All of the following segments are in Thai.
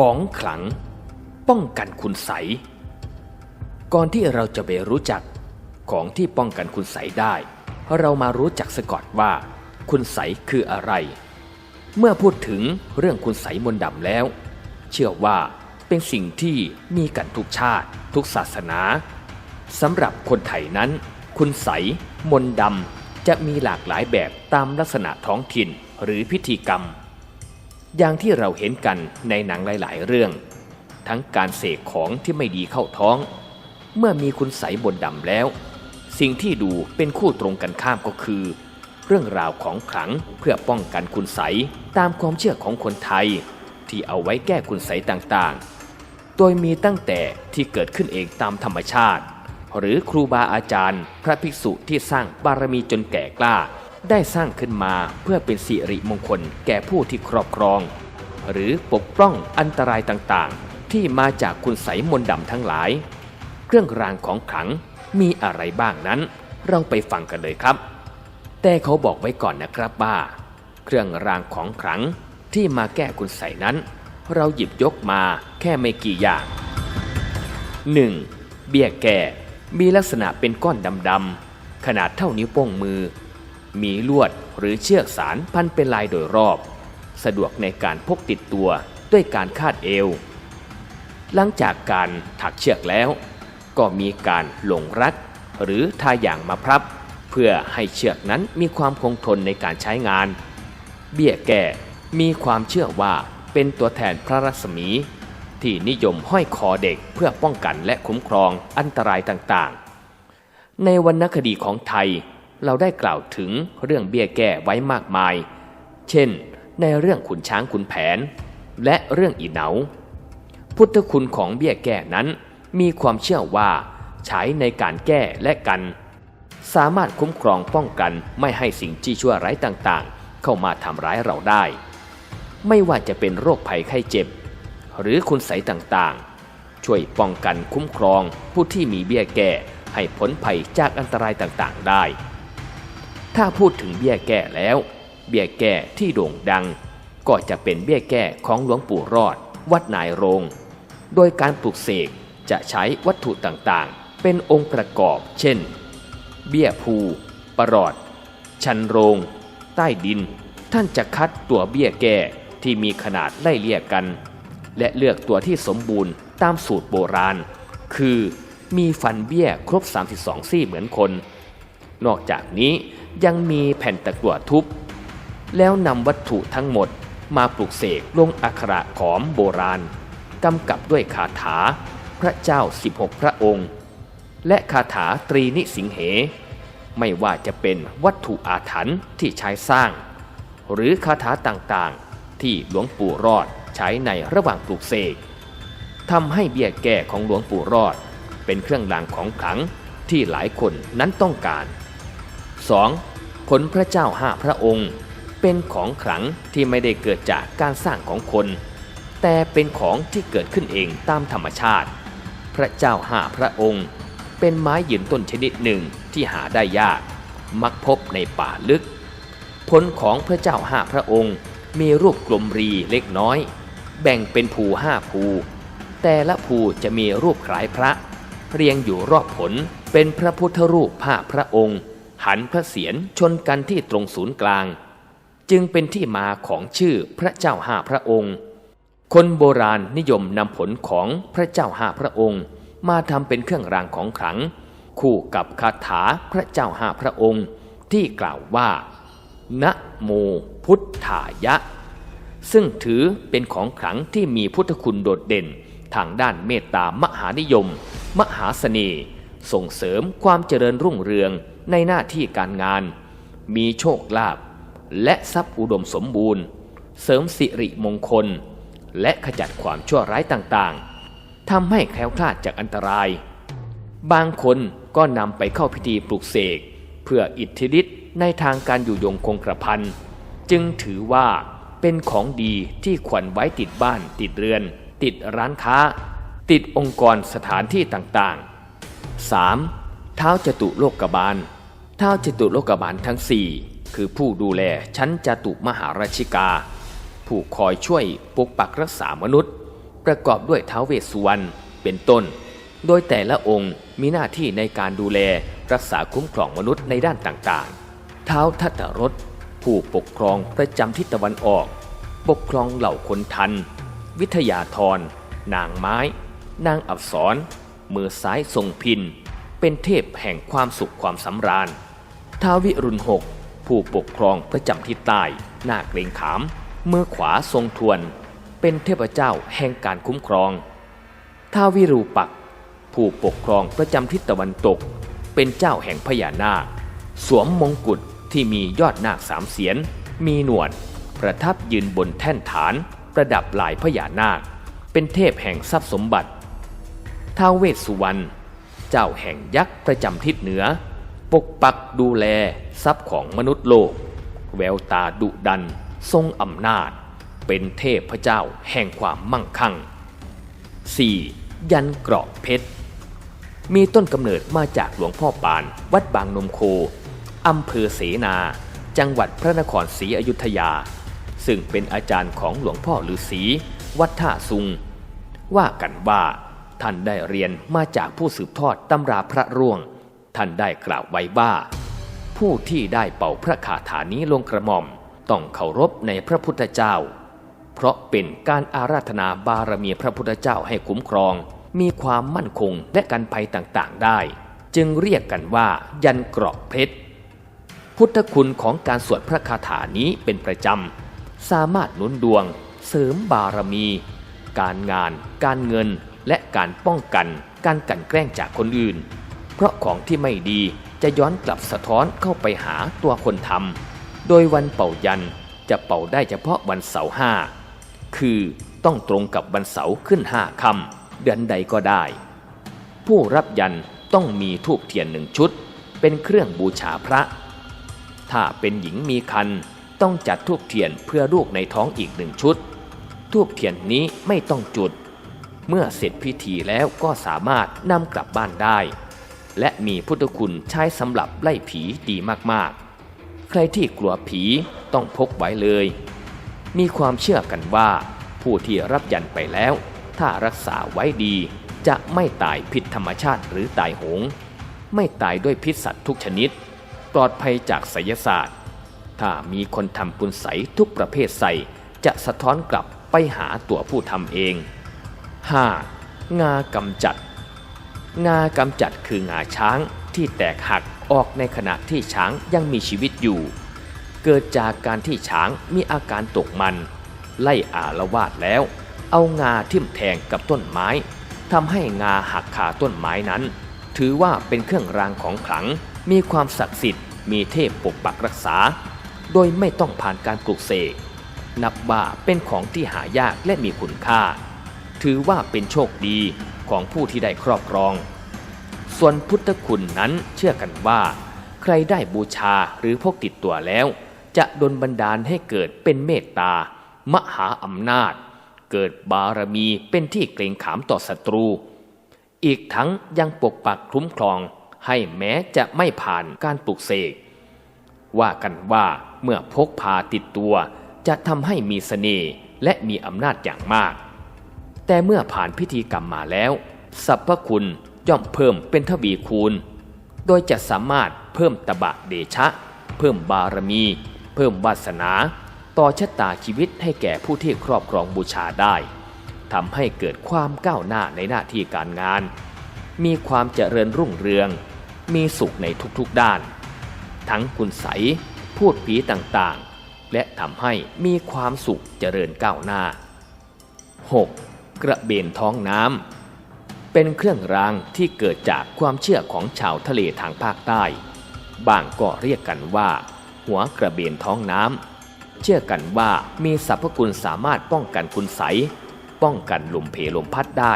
ของขลัง ป้องกันคุณใส ก่อนที่เราจะไปรู้จักของที่ป้องกันคุณใสได้ เรามารู้จักสก่อนว่า คุณใสคืออะไร เมื่อพูดถึงเรื่องคุณใสมนต์ดำแล้ว เชื่อว่าเป็นสิ่งที่มีกันทุกชาติ ทุกศาสนาสำหรับคนไทยนั้น คุณใส มนต์ดำจะมีหลากหลายแบบตามลักษณะท้องถิ่นหรือพิธีกรรม อย่างที่เราเห็นกันในหนังหลายๆ เรื่อง ทั้งการเสกของที่ไม่ดีเข้าท้อง เมื่อมีคุณใสบนดำแล้ว สิ่งที่ดูเป็นคู่ตรงกันข้ามก็คือ เรื่องราวของขลังเพื่อป้องกันคุณใสตามความเชื่อของคนไทย ที่เอาไว้แก้คุณใสต่างๆ โดยมีตั้งแต่ที่เกิดขึ้นเองตามธรรมชาติ หรือครูบาอาจารย์ พระภิกษุที่สร้างบารมีจนแก่กล้า ได้สร้างขึ้นมาเพื่อเป็นสิริมงคลแก่ผู้ที่ครอบครอง หรือปกป้องอันตรายต่างๆ ที่มาจากคุณใสยมนต์ดำทั้งหลาย เครื่องรางของขลังมีอะไรบ้างนั้น เราไปฟังกันเลยครับ แต่เขาบอกไว้ก่อนนะครับว่าเครื่องรางของขลังที่มาแก้คุณใสยนั้น เราหยิบยกมาแค่ไม่กี่อย่าง 1. เบี้ยแก่มีลักษณะเป็นก้อนดำๆขนาดเท่านิ้วโป้งมือ มีลวดหรือเชือกสารพันเป็นลายโดยรอบ สะดวกในการพกติดตัวด้วยการคาดเอว หลังจากการถักเชือกแล้ว ก็มีการหลงรัดหรือทาอย่างมาพรับ เพื่อให้เชือกนั้นมีความคงทนในการใช้งาน เบี้ยแก่มีความเชื่อว่าเป็นตัวแทนพระรัศมี ที่นิยมห้อยคอเด็กเพื่อป้องกันและคุ้มครองอันตรายต่างๆ ในวรรณคดีของไทย เราได้กล่าวถึงเรื่องเบี้ยแก้ไว้มากมาย เช่น ในเรื่องขุนช้างขุนแผน และเรื่องอีเหนา พุทธคุณของเบี้ยแก้นั้น มีความเชื่อว่าใช้ในการแก้และกัน สามารถคุ้มครองป้องกันไม่ให้สิ่งที่ชั่วร้ายต่างๆ เข้ามาทำร้ายเราได้ ไม่ว่าจะเป็นโรคภัยไข้เจ็บ หรือคุณใสต่างๆ ช่วยป้องกันคุ้มครองผู้ที่มีเบี้ยแก้ให้พ้นภัยจากอันตรายต่างๆ ได้ ถ้าพูดถึงเบี้ยแก้แล้ว เบี้ยแก้ที่โด่งดัง ก็จะเป็นเบี้ยแก้ของหลวงปู่รอด วัดนายโรง โดยการปลูกเสกจะใช้วัตถุต่างๆ เป็นองค์ประกอบ เช่น เบี้ยภูประหลอด ชันโรง ใต้ดิน ท่านจะคัดตัวเบี้ยแก้ที่มีขนาดไล่เลี่ยกัน และเลือกตัวที่สมบูรณ์ตามสูตรโบราณ คือมีฟันเบี้ยครบ 32 ซี่เหมือนคน นอกจากนี้ ยังมีแผ่นตะกั่วทุบ แล้วนำวัตถุทั้งหมดมาปลูกเสกลงอักขระขอมโบราณกำกับด้วยคาถาพระเจ้า 16 พระองค์ และคาถาตรีนิสิงเห ไม่ว่าจะเป็นวัตถุอาถรรพ์ที่ใช้สร้าง หรือคาถาต่างๆ ที่หลวงปู่รอดใช้ในระหว่างปลูกเสกทำให้เบี้ยแก่ของหลวงปู่รอด เป็นเครื่องรางของขลังที่หลายคนนั้นต้องการ 2. ผลพระเจ้าห้าพระองค์ เป็นของขลังที่ไม่ได้เกิดจากการสร้างของคน แต่เป็นของที่เกิดขึ้นเองตามธรรมชาติ พระเจ้าห้าพระองค์ เป็นไม้ยืนต้นชนิดหนึ่งที่หาได้ยาก มักพบในป่าลึก ผลของพระเจ้าห้าพระองค์ มีรูปกลมรีเล็กน้อย แบ่งเป็นภูห้าภูแต่ละภูจะมีรูปคล้ายพระ เรียงอยู่รอบผลเป็นพระพุทธรูปผ้าพระองค์ หันพระเศียรชนกันที่ตรงศูนย์กลาง จึงเป็นที่มาของชื่อพระเจ้าห้าพระองค์ คนโบราณนิยมนำผลของพระเจ้าห้าพระองค์ มาทำเป็นเครื่องรางของขลัง คู่กับคาถาพระเจ้าห้าพระองค์ ที่กล่าวว่า นะโมพุทธายะ ซึ่งถือเป็นของขลังที่มีพุทธคุณโดดเด่น ทางด้านเมตตามหานิยม มหาเสน่ห์ส่งเสริมความเจริญรุ่งเรือง ในหน้าที่การงาน มีโชคลาภและทรัพย์อุดมสมบูรณ์ เสริมสิริมงคล และขจัดความชั่วร้ายต่างๆทำให้แคล้วคลาดจากอันตราย บางคนก็นำไปเข้าพิธีปลุกเสก เพื่ออิทธิฤทธิ์ในทางการอยู่ยงคงกระพันจึงถือว่าเป็นของดีที่ควรไว้ติดบ้าน ติดเรือน ติดร้านค้า ติดองค์กรสถานที่ต่างๆ 3. เท้าจตุโลกบาล ท้าจตุโลกบาลทั้งสี่คือผู้ดูแลชั้นจตุมหาราชิกา ผู้คอยช่วยปกปักรักษามนุษย์ ประกอบด้วยท้าวเวสสุวรรณเป็นต้น โดยแต่ละองค์มีหน้าที่ในการดูแลรักษาคุ้มครองมนุษย์ในด้านต่างๆ ท้าวทัตตรสผู้ปกครองประจำทิศตะวันออก ปกครองเหล่าคนทัน วิทยาธรนางไม้ นางอับสรมือซ้ายทรงพิน เป็นเทพแห่งความสุขความสำราญ ท้าววิรุณหกผู้ปกครองประจำทิศใต้หน้าเกรงขามมือขวาทรงทวน เป็นเทพเจ้าแห่งการคุ้มครอง ท้าววิรูปัก ผู้ปกครองประจำทิศตะวันตก เป็นเจ้าแห่งพญานาค สวมมงกุฎที่มียอดนาคสามเสียน มีหนวด ประทับยืนบนแท่นฐาน ประดับลายพญานาค เป็นเทพแห่งทรัพย์สมบัติท้าวเวสสุวรรณ เจ้าแห่งยักษ์ประจำทิศเหนือ ปกปักดูแลทรัพย์ของมนุษย์โลก แววตาดุดัน ทรงอำนาจ เป็นเทพเจ้าแห่งความมั่งคั่ง 4. ยันเกราะเพชร มีต้นกำเนิดมาจากหลวงพ่อปาน วัดบางนมโคอำเภอเสนา จังหวัดพระนครศรีอยุธยา ซึ่งเป็นอาจารย์ของหลวงพ่อฤาษีวัดท่าซุง ว่ากันว่าท่านได้เรียนมาจากผู้สืบทอดตำราพระร่วง ท่านได้กล่าวไว้ว่า ผู้ที่ได้เป่าพระคาถานี้ลงกระหม่อมต้องเคารพในพระพุทธเจ้า เพราะเป็นการอาราธนาบารมีพระพุทธเจ้าให้คุ้มครอง มีความมั่นคงและกันภัยต่างๆได้ จึงเรียกกันว่ายันเกราะเพชรพุทธคุณของการสวดพระคาถานี้เป็นประจำ สามารถนุนดวง เสริมบารมี การงาน การเงิน และการป้องกัน การกันแกล้งจากคนอื่น เพราะของที่ไม่ดีจะย้อนกลับสะท้อนเข้าไปหาตัวคนทำโดยวันเป่ายันจะเป่าได้เฉพาะวันเสาร์ห้าคือต้องตรงกับวันเสาร์ขึ้นห้าคำเดือนใดก็ได้ ผู้รับยันต้องมีทูบเทียนหนึ่งชุด เป็นเครื่องบูชาพระ ถ้าเป็นหญิงมีคันต้องจัดทูบเทียนเพื่อลูกในท้องอีกหนึ่งชุด ทูบเทียนนี้ไม่ต้องจุด เมื่อเสร็จพิธีแล้วก็สามารถนำกลับบ้านได้ และมีพุทธคุณใช้สำหรับไล่ผีดีมากๆ ใครที่กลัวผีต้องพกไว้เลย มีความเชื่อกันว่า ผู้ที่รับยันไปแล้ว ถ้ารักษาไว้ดี จะไม่ตายผิดธรรมชาติหรือตายโหง ไม่ตายด้วยพิษสัตว์ทุกชนิด ปลอดภัยจากไสยศาสตร์ ถ้ามีคนทำคุณใสทุกประเภทใส่จะสะท้อนกลับไปหาตัวผู้ทำเอง 5. งากำจัด งากำจัดคืองาช้างที่แตกหักออกในขณะที่ช้างยังมีชีวิตอยู่ เกิดจากการที่ช้างมีอาการตกมัน ไล่อาละวาดแล้ว เอางาทิ่มแทงกับต้นไม้ทำให้งาหักขาต้นไม้นั้น ถือว่าเป็นเครื่องรางของขลัง มีความศักดิ์สิทธิ์ มีเทพปกปักรักษา โดยไม่ต้องผ่านการปลูกเสกนับว่าเป็นของที่หายากและมีคุณค่า ถือว่าเป็นโชคดี ของผู้ที่ได้ครอบครอง ส่วนพุทธคุณนั้นเชื่อกันว่า ใครได้บูชาหรือพกติดตัวแล้ว จะดลบันดาลให้เกิดเป็นเมตตา มหาอำนาจ เกิดบารมีเป็นที่เกรงขามต่อศัตรู อีกทั้งยังปกปักคุ้มครองให้แม้จะไม่ผ่านการปลุกเสกว่ากันว่าเมื่อพกพาติดตัว จะทำให้มีเสน่ห์และมีอำนาจอย่างมาก แต่เมื่อผ่านพิธีกรรมมาแล้วสรรพคุณย่อมเพิ่มเป็นทวีคูณ โดยจะสามารถเพิ่มตบะเดชะ เพิ่มบารมี เพิ่มวาสนา ต่อชะตาชีวิตให้แก่ผู้ที่ครอบครองบูชาได้ทำให้เกิดความก้าวหน้าในหน้าที่การงาน มีความเจริญรุ่งเรือง มีสุขในทุกๆด้าน ทั้งคุณใสพูดผีต่างๆ และทำให้มีความสุขเจริญก้าวหน้า 6. กระเบนท้องน้ำเป็นเครื่องรางที่เกิดจากความเชื่อของชาวทะเลทางภาคใต้ บางก็เรียกกันว่า หัวกระเบนท้องน้ำเชื่อกันว่ามีสรรพคุณสามารถป้องกันคุณใส ป้องกันลมเพลมพัดได้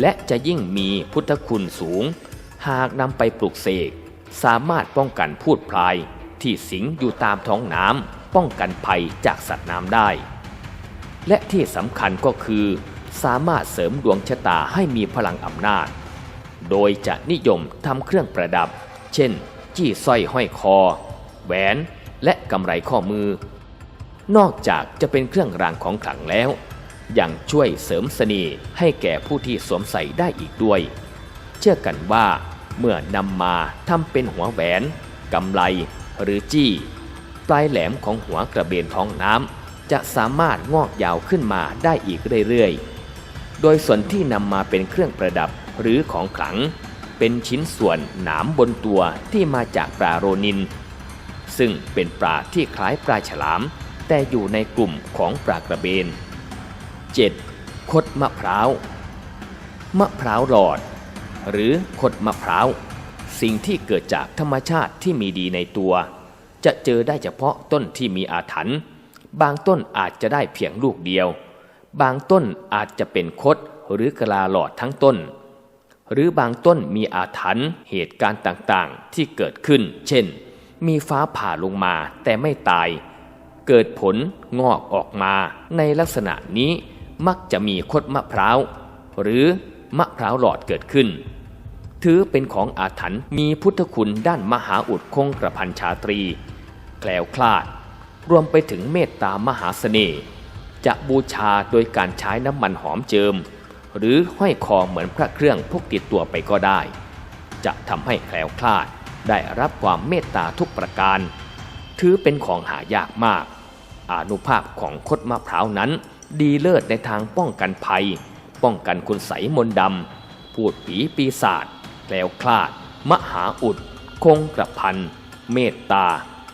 และจะยิ่งมีพุทธคุณสูง หากนำไปปลุกเสกสามารถป้องกันพูดพลายที่สิงอยู่ตามท้องน้ำป้องกันภัยจากสัตว์น้ำได้ และที่สำคัญก็คือ สามารถเสริมดวงชะตาให้มีพลังอำนาจ โดยจะนิยมทำเครื่องประดับ เช่น จี้สร้อยห้อยคอ แหวน และกำไรข้อมือ นอกจากจะเป็นเครื่องรางของขลังแล้ว ยังช่วยเสริมเสน่ห์ให้แก่ผู้ที่สวมใส่ได้อีกด้วย เชื่อกันว่าเมื่อนำมาทำเป็นหัวแหวนกำไลหรือจี้ ปลายแหลมของหัวกระเบนท้องน้ำจะสามารถงอกยาวขึ้นมาได้อีกเรื่อยๆ โดยส่วนที่นำมาเป็นเครื่องประดับหรือของขลัง เป็นชิ้นส่วนหนามบนตัวที่มาจากปลาโรนิน ซึ่งเป็นปลาที่คล้ายปลาฉลาม แต่อยู่ในกลุ่มของปลากระเบน 7. คดมะพร้าว มะพร้าวหลอด หรือคดมะพร้าว สิ่งที่เกิดจากธรรมชาติที่มีดีในตัว จะเจอได้เฉพาะต้นที่มีอาถรรพ์บางต้นอาจจะได้เพียงลูกเดียว บางต้นอาจจะเป็นคดหรือกะลาหลอดทั้งต้น หรือบางต้นมีอาถรรพ์เหตุการณ์ต่างๆ ที่เกิดขึ้น เช่น มีฟ้าผ่าลงมาแต่ไม่ตาย เกิดผลงอกออกมา ในลักษณะนี้มักจะมีคดมะพร้าวหรือมะพร้าวหลอดเกิดขึ้น ถือเป็นของอาถรรพ์มีพุทธคุณด้านมหาอุดคงกระพันชาตรี แคล้วคลาด รวมไปถึงเมตตามหาเสน่ห์ จะบูชาโดยการใช้น้ำมันหอมเจิม หรือห้อยคอเหมือนพระเครื่องพกติดตัวไปก็ได้ จะทำให้แคล้วคลาดได้รับความเมตตาทุกประการ ถือเป็นของหายากมาก อนุภาพของคดมะพร้าวนั้น ดีเลิศในทางป้องกันภัย ป้องกันคุณใสยมนต์ดำพูดผีปีศาจแคล้วคลาด มหาอุด คงกระพันเมตตา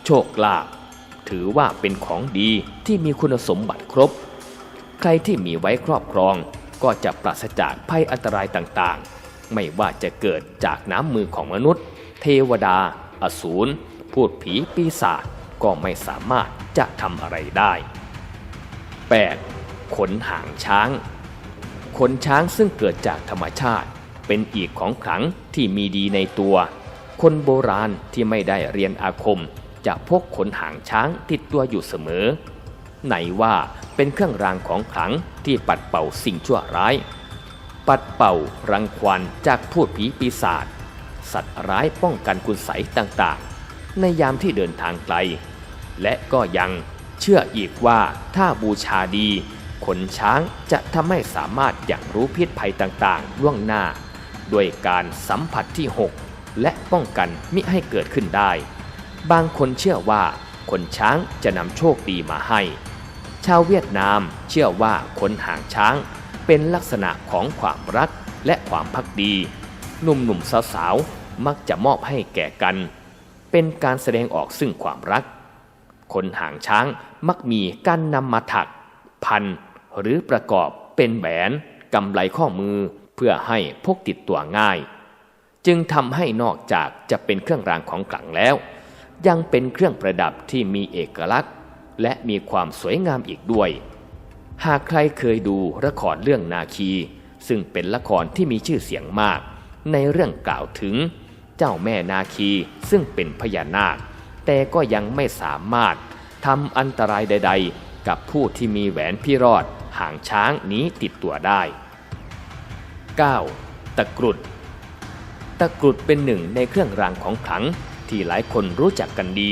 โชคลาภ ถือว่าเป็นของดีที่มีคุณสมบัติครบ ใครที่มีไว้ครอบครองก็จะปราศจากภัยอันตรายต่างๆ ไม่ว่าจะเกิดจากน้ำมือของมนุษย์ เทวดา อสูร พูดผีปีศาจก็ไม่สามารถจะทำอะไรได้ 8. ขนหางช้าง ขนช้างซึ่งเกิดจากธรรมชาติ เป็นอีกของขลังที่มีดีในตัว คนโบราณที่ไม่ได้เรียนอาคม จะพกขนหางช้างติดตัวอยู่เสมอ ไหนว่าเป็นเครื่องรางของขลังที่ปัดเป่าสิ่งชั่วร้าย ปัดเป่ารังควานจากพูดผีปีศาจสัตว์ร้ายป้องกันคุณใสยต่างๆ ในยามที่เดินทางไกล และก็ยังเชื่ออีกว่าถ้าบูชาดีขนช้างจะทำให้สามารถอย่างรู้พิษภัยต่างๆล่วงหน้า ด้วยการสัมผัสที่ 6 และป้องกันมิให้เกิดขึ้นได้ บางคนเชื่อว่าขนช้างจะนำโชคดีมาให้ ชาวเวียดนามเชื่อว่าขนหางช้างเป็นลักษณะของความรักและความพักดี หนุ่มๆสาวๆมักจะมอบให้แก่กัน เป็นการแสดงออกซึ่งความรักขนหางช้างมักมีการนำมาถัก พัน หรือประกอบเป็นแหวนกำไลข้อมือเพื่อให้พกติดตัวง่าย จึงทำให้นอกจากจะเป็นเครื่องรางของขลังแล้ว ยังเป็นเครื่องประดับที่มีเอกลักษณ์ และมีความสวยงามอีกด้วย หากใครเคยดูละครเรื่องนาคี ซึ่งเป็นละครที่มีชื่อเสียงมาก ในเรื่องกล่าวถึง เจ้าแม่นาคีซึ่งเป็นพญานาค แต่ก็ยังไม่สามารถทำอันตรายใด ๆ กับผู้ที่มีแหวนพี่รอดหางช้างนี้ติดตัวได้ 9. ตะกรุด ตะกรุดเป็นหนึ่งในเครื่องรางของขลัง ที่หลายคนรู้จักกันดี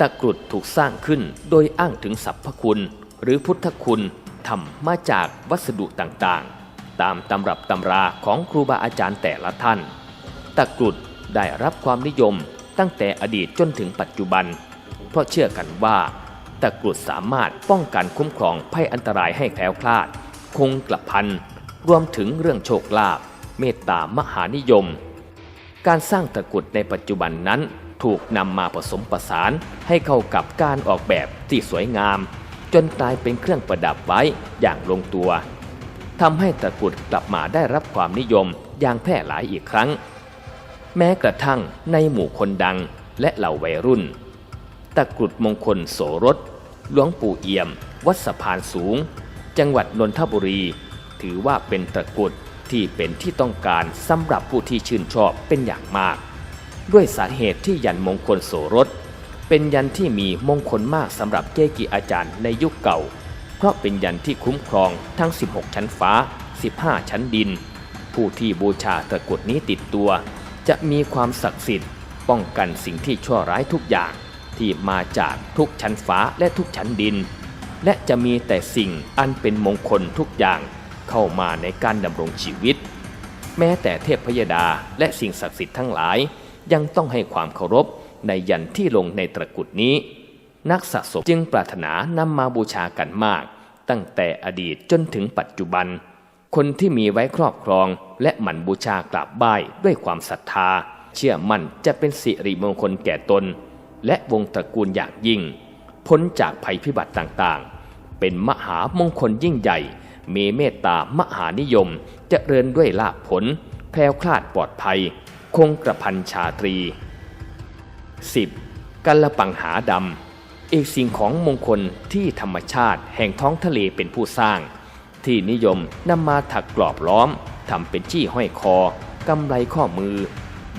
ตะกรุดถูกสร้างขึ้นโดยอ้างถึงสรรพคุณ หรือพุทธคุณทำมาจากวัสดุต่างๆ ตามตำรับตำราของครูบาอาจารย์แต่ละท่าน ตะกรุดได้รับความนิยมตั้งแต่อดีตจนถึงปัจจุบัน เพราะเชื่อกันว่า ตะกรุดสามารถป้องกันคุ้มครองภัยอันตรายให้แคล้วคลาด คงกระพันรวมถึงเรื่องโชคลาภเมตตามหานิยม การสร้างตะกรุดในปัจจุบันนั้น ถูกนำมาผสมประสานให้เข้ากับการออกแบบที่สวยงาม จนกลายเป็นเครื่องประดับไว้อย่างลงตัวทำให้ตะกรุดกลับมาได้รับความนิยมอย่างแพร่หลายอีกครั้ง แม้กระทั่งในหมู่คนดังและเหล่าวัยรุ่น ตะกรุดมงคลโสรสหลวงปู่เอี่ยม วัดสะพานสูง จังหวัดนนทบุรี ถือว่าเป็นตะกรุด ที่เป็นที่ต้องการสำหรับผู้ที่ชื่นชอบเป็นอย่างมาก ด้วยสาเหตุที่ยันมงคลโสรส เป็นยันที่มีมงคลมากสำหรับเกจิอาจารย์ในยุคเก่า เพราะเป็นยันที่คุ้มครองทั้ง 16 ชั้นฟ้า 15 ชั้นดิน ผู้ที่บูชาตะกุดนี้ติดตัว จะมีความศักดิ์สิทธิ์ ป้องกันสิ่งที่ชั่วร้ายทุกอย่าง ที่มาจากทุกชั้นฟ้าและทุกชั้นดิน และจะมีแต่สิ่งอันเป็นมงคลทุกอย่าง เข้ามาในการดำรงชีวิต แม้แต่เทพพยดาและสิ่งศักดิ์สิทธิ์ทั้งหลาย ยังต้องให้ความเคารพในยันที่ลงในตระกุดนี้ นักสะสมจึงปรารถนานำมาบูชากันมาก ตั้งแต่อดีตจนถึงปัจจุบัน คนที่มีไว้ครอบครอง และหมั่นบูชากราบไหว้ด้วยความศรัทธา เชื่อมั่นจะเป็นสิริมงคลแก่ตน และวงตระกูลอย่างยิ่ง พ้นจากภัยพิบัติต่างๆ เป็นมหามงคลยิ่งใหญ่ มีเมตตามหานิยมเจริญด้วยลาภผลแพล้วคลาดปลอดภัย คงกระพันชาตรี 10. กัลปังหาดำอีกสิ่งของมงคลที่ธรรมชาติแห่งท้องทะเลเป็นผู้สร้าง ที่นิยมนำมาถักกรอบล้อมทำเป็นจี้ห้อยคอกำไรข้อมือ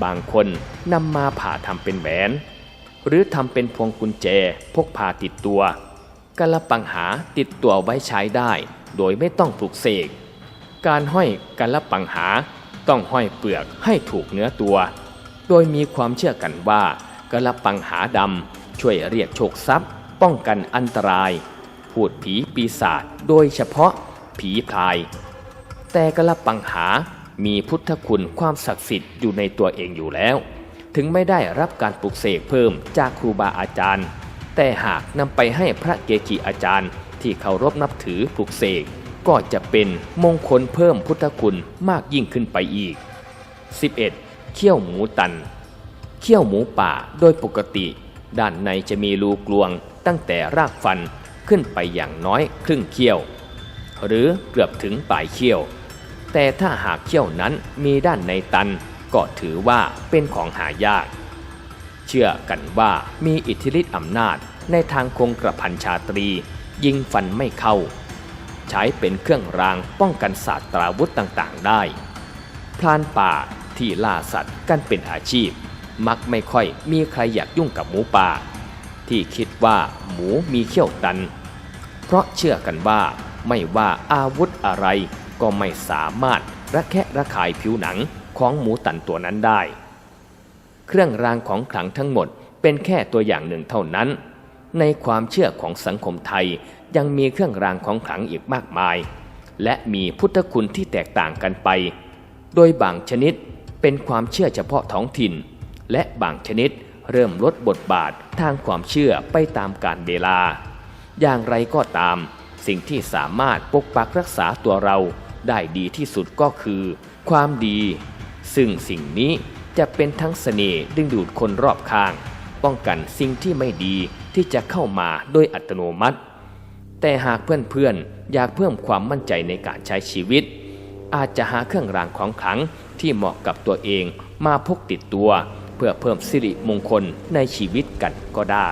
บางคนนำมาผ่าทำเป็นแหวน หรือทำเป็นพวงกุญแจพกพาติดตัวกลปังหาติดตัวไว้ใช้ได้ โดยไม่ต้องปลุกเสก การห้อยกลปังหาต้องห้อยเปลือกให้ถูกเนื้อตัว โดยมีความเชื่อกันว่ากลปังหาดำช่วยเรียกโชคทรัพย์ ป้องกันอันตราย พูดผีปีศาจโดยเฉพาะผีพราย แต่กระปังหามีพุทธคุณความศักดิ์สิทธิ์อยู่ในตัวเองอยู่แล้ว ถึงไม่ได้รับการปลุกเสกเพิ่มจากครูบาอาจารย์ แต่หากนำไปให้พระเกจิอาจารย์ ที่เคารพนับถือปลุกเสกก็จะเป็นมงคลเพิ่มพุทธคุณมากยิ่งขึ้นไปอีก 11. เขี้ยวหมูตัน เขี้ยวหมูป่าโดยปกติ ด้านในจะมีรูกลวงตั้งแต่รากฟันขึ้นไปอย่างน้อยครึ่งเขี้ยว หรือเกือบถึงปลายเขี้ยว แต่ถ้าหากเขี้ยวนั้นมีด้านในตันก็ถือว่าเป็นของหายาก เชื่อกันว่ามีอิทธิฤทธิอำนาจในทางคงกระพันชาตรี ยิงฟันไม่เข้า ใช้เป็นเครื่องรางป้องกันศาสตราวุธต่างๆได้พรานป่าที่ล่าสัตว์กันเป็นอาชีพ มักไม่ค่อยมีใครอยากยุ่งกับหมูป่า ที่คิดว่าหมูมีเขี้ยวตัน เพราะเชื่อกันว่าไม่ว่าอาวุธอะไรก็ไม่สามารถระแคะระคายผิวหนังของหมูตันตัวนั้นได้ เครื่องรางของขลังทั้งหมดเป็นแค่ตัวอย่างหนึ่งเท่านั้น ในความเชื่อของสังคมไทยยังมีเครื่องรางของขลังอีกมากมาย และมีพุทธคุณที่แตกต่างกันไป โดยบางชนิดเป็นความเชื่อเฉพาะท้องถิ่น และบางชนิดเริ่มลดบทบาททางความเชื่อไปตามกาลเวลา อย่างไรก็ตาม สิ่งที่สามารถปกปักรักษาตัวเราได้ดีที่สุดก็คือ ความดี ซึ่งสิ่งนี้จะเป็นทั้งเสน่ห์ดึงดูดคนรอบข้าง ป้องกันสิ่งที่ไม่ดีที่จะเข้ามาโดยอัตโนมัติ แต่หากเพื่อนๆอยากเพิ่มความมั่นใจในการใช้ชีวิต อาจจะหาเครื่องรางของขลังที่เหมาะกับตัวเองมาพกติดตัว เพื่อเพิ่มสิริมงคลในชีวิตกันก็ได้